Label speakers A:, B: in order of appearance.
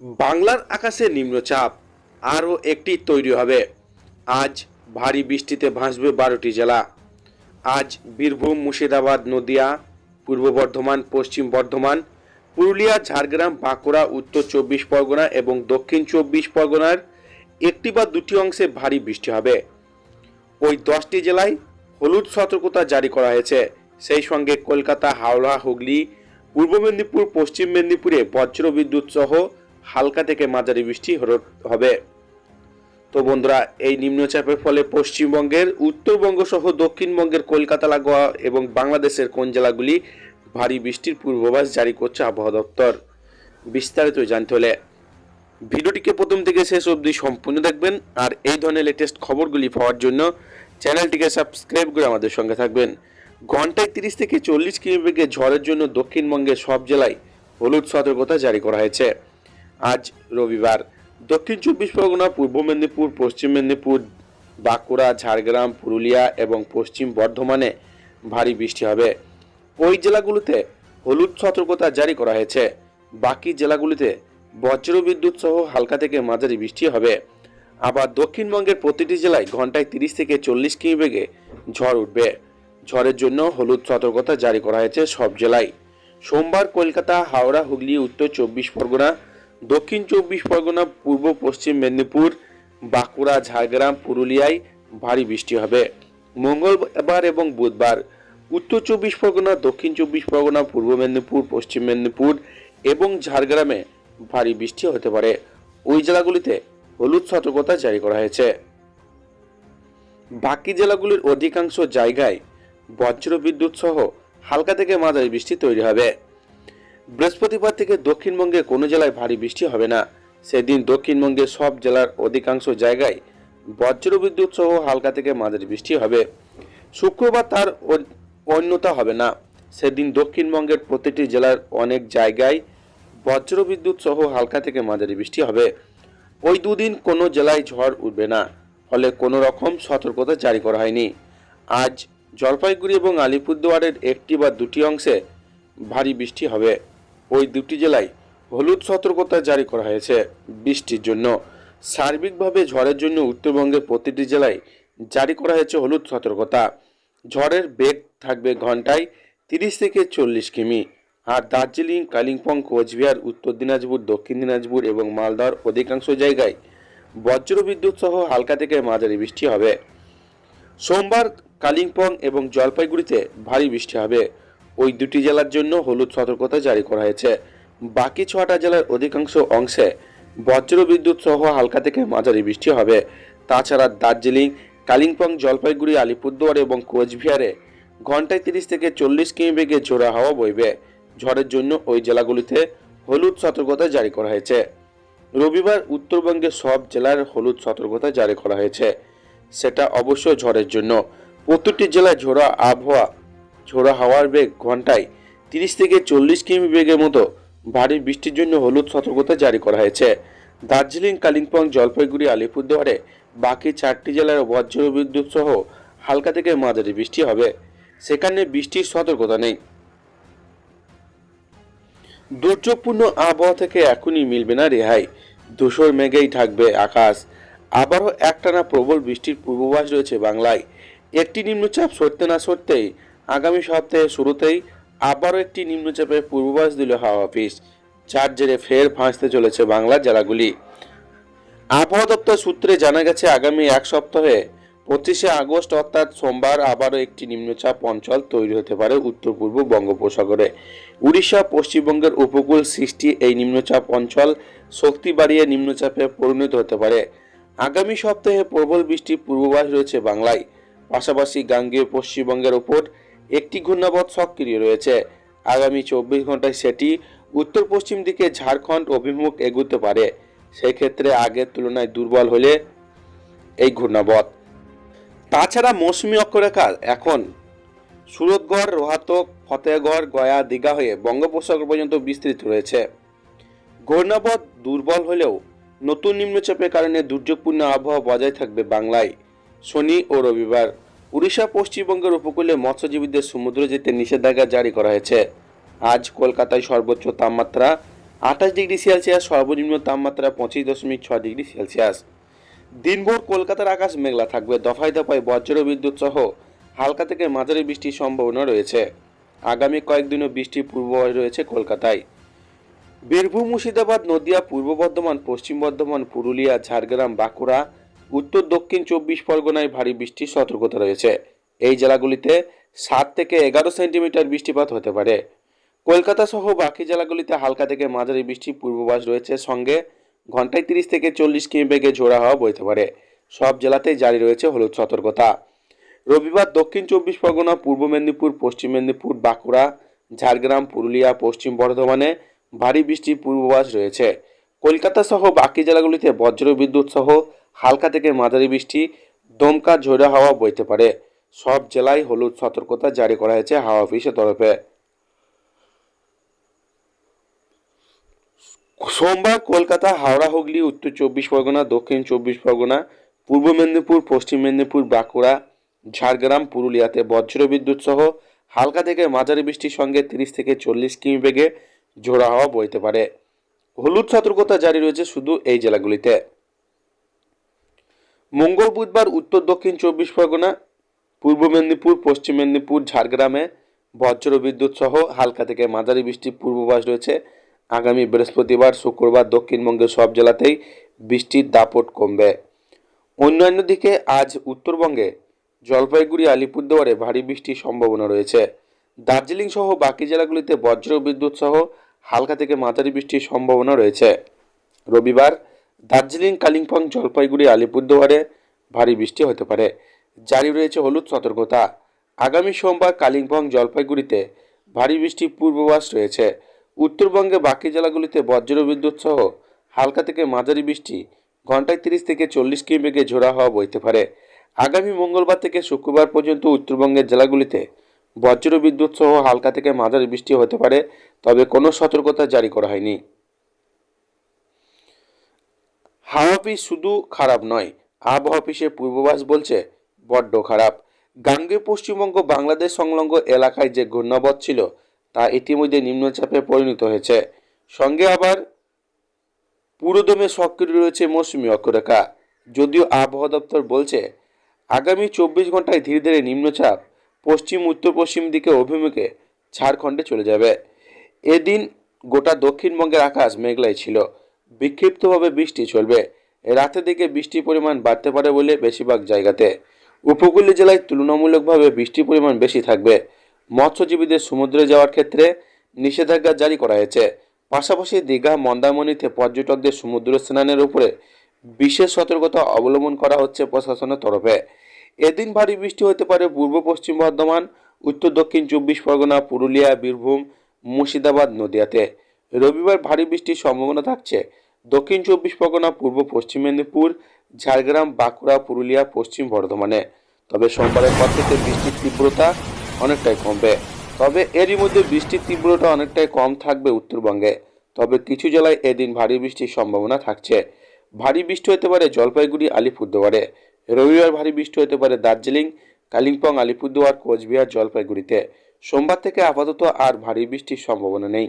A: বাংলার আকাশে নিম্নচাপ, আরও একটি তৈরি হবে। আজ ভারী বৃষ্টিতে ভাসবে বারোটি জেলা। আজ বীরভূম, মুর্শিদাবাদ, নদিয়া, পূর্ব বর্ধমান, পশ্চিম বর্ধমান, পুরুলিয়া, ঝাড়গ্রাম, বাঁকুড়া, উত্তর চব্বিশ পরগনা এবং দক্ষিণ চব্বিশ পরগনার একটি বা দুটি অংশে ভারী বৃষ্টি হবে। ওই দশটি জেলায় হলুদ সতর্কতা জারি করা হয়েছে। সেই সঙ্গে কলকাতা, হাওড়া, হুগলি, পূর্ব মেদিনীপুর, পশ্চিম মেদিনীপুরে বজ্র বিদ্যুৎ সহ হালকা থেকে মাঝারি বৃষ্টি হবে। তো বন্ধুরা, এই নিম্নচাপের ফলে পশ্চিমবঙ্গের উত্তরবঙ্গ সহ দক্ষিণবঙ্গের কলকাতা, লাগোয়া এবং বাংলাদেশের কোন জেলাগুলি ভারী বৃষ্টির পূর্বাভাস জারি করছে আবহাওয়া দপ্তর? বিস্তারিত জানতে হলে ভিডিওটিকে প্রথম থেকে শেষ অবধি সম্পূর্ণ দেখবেন আর এই ধরনের লেটেস্ট খবরগুলি পাওয়ার জন্য চ্যানেলটিকে সাবস্ক্রাইব করে আমাদের সঙ্গে থাকবেন। ঘন্টায় তিরিশ থেকে চল্লিশ বেগে ঝড়ের জন্য দক্ষিণবঙ্গের সব জেলায় হলুদ সতর্কতা জারি করা হয়েছে। আজ রবিবার। দক্ষিণ চব্বিশ পরগনা, পূর্ব মেদিনীপুর, পশ্চিম মেদিনীপুর, বাঁকুড়া, ঝাড়গ্রাম, পুরুলিয়া এবং পশ্চিম বর্ধমানে ভারী বৃষ্টি হবে। ওই জেলাগুলোতে হলুদ সতর্কতা জারি করা হয়েছে। বাকি জেলাগুলিতে বজ্র বিদ্যুৎ সহ হালকা থেকে মাঝারি বৃষ্টি হবে। আবার দক্ষিণবঙ্গের প্রতিটি জেলায় ঘন্টায় তিরিশ থেকে চল্লিশ কিমি বেগে ঝড় উঠবে। ঝড়ের জন্য হলুদ সতর্কতা জারি করা হয়েছে সব জেলায়। সোমবার কলকাতা, হাওড়া, হুগলি, উত্তর চব্বিশ পরগনা দক্ষিণ চব্বিশ পরগনা, পূর্ব পশ্চিম মেদিনীপুর, বাঁকুড়া, ঝাড়গ্রাম, পুরুলিয়ায় ভারী বৃষ্টি হবে। মঙ্গলবার এবং বুধবার উত্তর চব্বিশ পরগনা, দক্ষিণ চব্বিশ পরগনা, পূর্ব মেদিনীপুর, পশ্চিম মেদিনীপুর এবং ঝাড়গ্রামে ভারী বৃষ্টি হতে পারে। ওই জেলাগুলিতে হলুদ সতর্কতা জারি করা হয়েছে। বাকি জেলাগুলির অধিকাংশ জায়গায় বজ্রবিদ্যুৎ সহ হালকা থেকে মাঝারি বৃষ্টি তৈরি হবে। বৃহস্পতিবার থেকে দক্ষিণবঙ্গে কোনো জেলায় ভারী বৃষ্টি হবে না। সেদিন দক্ষিণবঙ্গের সব জেলার অধিকাংশ জায়গায় বজ্র বিদ্যুৎ সহ হালকা থেকে মাঝারি বৃষ্টি হবে। শুক্রবার তার অন্যতা হবে না। সেদিন দক্ষিণবঙ্গের প্রতিটি জেলার অনেক জায়গায় বজ্র বিদ্যুৎ সহ হালকা থেকে মাঝারি বৃষ্টি হবে। ওই দুদিন কোনো জেলায় ঝড় উঠবে না, ফলে কোনো রকম সতর্কতা জারি করা হয়নি। আজ জলপাইগুড়ি এবং আলিপুরদুয়ারের একটি বা দুটি অংশে ভারী বৃষ্টি হবে। ওই দুটি জেলায় হলুদ সতর্কতা জারি করা হয়েছে বৃষ্টির জন্য। সার্বিকভাবে ঝড়ের জন্য উত্তরবঙ্গের প্রতিটি জেলায় জারি করা হয়েছে হলুদ সতর্কতা। ঝড়ের বেগ থাকবে ঘন্টায় তিরিশ থেকে চল্লিশ কিমি। আর দার্জিলিং, কালিম্পং, কোচবিহার, উত্তর দিনাজপুর, দক্ষিণ দিনাজপুর এবং মালদার অধিকাংশ জায়গায় বজ্র বিদ্যুৎ সহ হালকা থেকে মাঝারি বৃষ্টি হবে। সোমবার কালিম্পং এবং জলপাইগুড়িতে ভারী বৃষ্টি হবে। ওই দুটি জেলার জন্য হলুদ সতর্কতা জারি করা হয়েছে। বাকি ছটা জেলার অধিকাংশ অংশে বজ্র বিদ্যুৎ সহ হালকা থেকে মাঝারি বৃষ্টি হবে। তাছাড়া দার্জিলিং, কালিম্পং, জলপাইগুড়ি, আলিপুরদুয়ার এবং কোচবিহারে ঘন্টায় তিরিশ থেকে চল্লিশ কিমি বেগে জোড়া হাওয়া বইবে। ঝড়ের জন্য ওই জেলাগুলিতে হলুদ সতর্কতা জারি করা হয়েছে। রবিবার উত্তরবঙ্গের সব জেলার হলুদ সতর্কতা জারি করা হয়েছে। সেটা অবশ্য ঝড়ের জন্য। প্রতিটি জেলায় ঝোড়া আবহাওয়া ঝোড়া হাওয়ার বেগ ঘন্টায় তিরিশ থেকে চল্লিশ কিমি বেগের মতো ভারী বৃষ্টির জন্য হলুদ সতর্কতা জারি করা হয়েছে। দার্জিলিং, কালিম্পং, জলপাইগুড়ি, আলিপুরদুয়ারে বাকি চারটি জেলার বজ্র বিদ্যুৎ সহ হালকা থেকে মাঝারি বৃষ্টি হবে। সেখানে বৃষ্টির সতর্কতা নেই। দুর্যোগপূর্ণ আবহাওয়া থেকে এখনই মিলবে না রেহাই। ধূসর মেঘেই থাকবে আকাশ। আবারও একটানা প্রবল বৃষ্টির পূর্বাভাস রয়েছে বাংলায়। একটি নিম্নচাপ সরতে না সরতেই আগামী সপ্তাহের শুরুতেই আবারও একটি নিম্নচাপের পূর্বাভাস দিল হাওয়া অফিস, যার জেরে ফের ভাসতে চলেছে বাংলার জেলাগুলি। আবহাওয়া দপ্তর সূত্রে জানা গেছে, আগামী এক সপ্তাহে পঁচিশে আগস্ট, অর্থাৎ সোমবার, আবারও একটি নিম্নচাপ অঞ্চল তৈরি হতে পারে উত্তর পূর্ব বঙ্গোপসাগরে। উড়িষ্যা, পশ্চিমবঙ্গের উপকূল সৃষ্টি এই নিম্নচাপ অঞ্চল শক্তি বাড়িয়ে নিম্নচাপে পরিণত হতে পারে। আগামী সপ্তাহে প্রবল বৃষ্টির পূর্বাভাস রয়েছে বাংলায়। পাশাপাশি গাঙ্গেয় পশ্চিমবঙ্গের ওপর একটি ঘূর্ণাবধ সক্রিয় রয়েছে। আগামী চব্বিশ ঘন্টায় সেটি উত্তর পশ্চিম দিকে ঝাড়খণ্ড অভিমুখ এগুতে পারে। সেক্ষেত্রে আগের তুলনায় দুর্বল হলে এই ঘূর্ণাবধ তাছাড়া মৌসুমী অক্ষরেখা এখন সুরতগড়, রোহাতক, ফতেহগড়, গয়া, দীঘা হয়ে বঙ্গোপসাগর পর্যন্ত বিস্তৃত রয়েছে। ঘূর্ণাবধ দুর্বল হলেও নতুন নিম্নচাপের কারণে দুর্যোগপূর্ণ আবহাওয়া বজায় থাকবে বাংলায়। শনি ও রবিবার উড়িষ্যা পশ্চিমবঙ্গের উপকূলে মৎস্যজীবীদের সমুদ্রে যেতে নিষেধাজ্ঞা জারি করা হয়েছে। আজ কলকাতায় সর্বোচ্চ তাপমাত্রা আঠাশ ডিগ্রি সেলসিয়াস, সর্বনিম্ন তাপমাত্রা পঁচিশ দশমিক ছয় ডিগ্রি সেলসিয়াস। দিনভর কলকাতার আকাশ মেঘলা থাকবে, দফায় দফায় বজ্র বিদ্যুৎ সহ হালকা থেকে মাঝারি বৃষ্টির সম্ভাবনা রয়েছে। আগামী কয়েকদিনও বৃষ্টির পূর্বাভাস রয়েছে কলকাতায়। বীরভূম, মুর্শিদাবাদ, নদিয়া, পূর্ব বর্ধমান, পশ্চিম বর্ধমান, পুরুলিয়া, ঝাড়গ্রাম, বাঁকুড়া উত্তর, দক্ষিণ চব্বিশ পরগনায় ভারী বৃষ্টির সতর্কতা রয়েছে। এই জেলাগুলিতে সাত থেকে এগারো সেন্টিমিটার বৃষ্টিপাত হতে পারে। কলকাতা সহ বাকি জেলাগুলিতে হালকা থেকে মাঝারি বৃষ্টির পূর্বাভাস রয়েছে। সঙ্গে ঘন্টায় তিরিশ থেকে চল্লিশ কিমি বেগে ঝোড়া হওয়া বইতে পারে। সব জেলাতেই জারি রয়েছে হলুদ সতর্কতা। রবিবার দক্ষিণ চব্বিশ পরগনা, পূর্ব মেদিনীপুর, পশ্চিম মেদিনীপুর, বাঁকুড়া, ঝাড়গ্রাম, পুরুলিয়া, পশ্চিম বর্ধমানে ভারী বৃষ্টির পূর্বাভাস রয়েছে। কলকাতা সহ বাকি জেলাগুলিতে বজ্র বিদ্যুৎ সহ হালকা থেকে মাঝারি বৃষ্টি, দমকা ঝোড়া হাওয়া বইতে পারে। সব জেলায় হলুদ সতর্কতা জারি করা হয়েছে হাওয়া অফিসের তরফে। সোমবার কলকাতা, হাওড়া, হুগলি, উত্তর চব্বিশ পরগনা, দক্ষিণ চব্বিশ পরগনা, পূর্ব মেদিনীপুর, পশ্চিম মেদিনীপুর, বাঁকুড়া, ঝাড়গ্রাম, পুরুলিয়াতে বজ্র বিদ্যুৎ সহ হালকা থেকে মাঝারি বৃষ্টির সঙ্গে তিরিশ থেকে চল্লিশ কিমি বেগে ঝোড়া হাওয়া বইতে পারে। হলুদ সতর্কতা জারি রয়েছে শুধু এই জেলাগুলিতে। মঙ্গল বুধবার উত্তর দক্ষিণ চব্বিশ পরগনা, পূর্ব মেদিনীপুর, পশ্চিম মেদিনীপুর, ঝাড়গ্রামে বজ্র বিদ্যুৎ সহ হালকা থেকে মাঝারি বৃষ্টির পূর্বাভাস রয়েছে। আগামী বৃহস্পতিবার, শুক্রবার দক্ষিণবঙ্গের সব জেলাতেই বৃষ্টির দাপট কমবে। অন্যান্য দিকে আজ উত্তরবঙ্গে জলপাইগুড়ি, আলিপুরদুয়ারে ভারী বৃষ্টির সম্ভাবনা রয়েছে। দার্জিলিং সহ বাকি জেলাগুলিতে বজ্র বিদ্যুৎ সহ হালকা থেকে মাঝারি বৃষ্টির সম্ভাবনা রয়েছে। রবিবার দার্জিলিং, কালিম্পং, জলপাইগুড়ি, আলিপুরদুয়ারে ভারী বৃষ্টি হতে পারে। জারি রয়েছে হলুদ সতর্কতা। আগামী সোমবার কালিম্পং, জলপাইগুড়িতে ভারী বৃষ্টির পূর্বাভাস রয়েছে। উত্তরবঙ্গে বাকি জেলাগুলিতে বজ্র বিদ্যুৎ সহ হালকা থেকে মাঝারি বৃষ্টি ঘন্টায় তিরিশ থেকে চল্লিশ কিমি বেগে ঝোড়া হওয়া বইতে পারে। আগামী মঙ্গলবার থেকে শুক্রবার পর্যন্ত উত্তরবঙ্গের জেলাগুলিতে বজ্র বিদ্যুৎ সহ হালকা থেকে মাঝারি বৃষ্টি হতে পারে, তবে কোনো সতর্কতা জারি করা হয়নি। হাওয়া অফিস শুধু খারাপ নয়, আবহাওয়া অফিসের পূর্বাভাস বলছে, বড্ড খারাপ। গাঙ্গে পশ্চিমবঙ্গ বাংলাদেশ সংলগ্ন এলাকায় যে ঘূর্ণাবধ ছিল, তা ইতিমধ্যে নিম্নচাপে পরিণত হয়েছে। সঙ্গে আবার পুরোদমে সক্রিয় রয়েছে মৌসুমী অক্ষরেখা। যদিও আবহাওয়া দপ্তর বলছে, আগামী চব্বিশ ঘন্টায় ধীরে ধীরে নিম্নচাপ পশ্চিম উত্তর পশ্চিম দিকে অভিমুখে ঝাড়খণ্ডে চলে যাবে। এদিন গোটা দক্ষিণবঙ্গের আকাশ মেঘলাই ছিল। বিক্ষিপ্তভাবে বৃষ্টি চলবে। রাতের দিকে বৃষ্টির পরিমাণ বাড়তে পারে বলে বেশিরভাগ জায়গাতে। উপকূলীয় জেলায় তুলনামূলকভাবে বৃষ্টির পরিমাণ বেশি থাকবে। মৎস্যজীবীদের সমুদ্রে যাওয়ার ক্ষেত্রে নিষেধাজ্ঞা জারি করা হয়েছে। পাশাপাশি দীঘা, মন্দারমণিতে পর্যটকদের সমুদ্র স্নানের উপরে বিশেষ সতর্কতা অবলম্বন করা হচ্ছে প্রশাসনের তরফে। এদিন ভারী বৃষ্টি হতে পারে পূর্ব পশ্চিম বর্ধমান, উত্তর দক্ষিণ চব্বিশ পরগনা, পুরুলিয়া, বীরভূম, মুর্শিদাবাদ, নদিয়াতে। রবিবার ভারী বৃষ্টির সম্ভাবনা থাকছে। দক্ষিণ চব্বিশ পরগনা, পূর্ব পশ্চিম মেদিনীপুর, ঝাড়গ্রাম, বাঁকুড়া, পুরুলিয়া, পশ্চিম বর্ধমানে। তবে সোমবারের পর থেকে বৃষ্টির তীব্রতা অনেকটাই কমবে। তবে এরই মধ্যে বৃষ্টির তীব্রতা অনেকটাই কম থাকবে উত্তরবঙ্গে। তবে কিছু জেলায় এদিন ভারী বৃষ্টির সম্ভাবনা থাকছে। ভারী বৃষ্টি হতে পারে জলপাইগুড়ি, আলিপুরদুয়ারে। রবিবার ভারী বৃষ্টি হতে পারে দার্জিলিং, কালিম্পং, আলিপুরদুয়ার, কোচবিহার, জলপাইগুড়িতে। সোমবার থেকে আপাতত আর ভারী বৃষ্টির সম্ভাবনা নেই।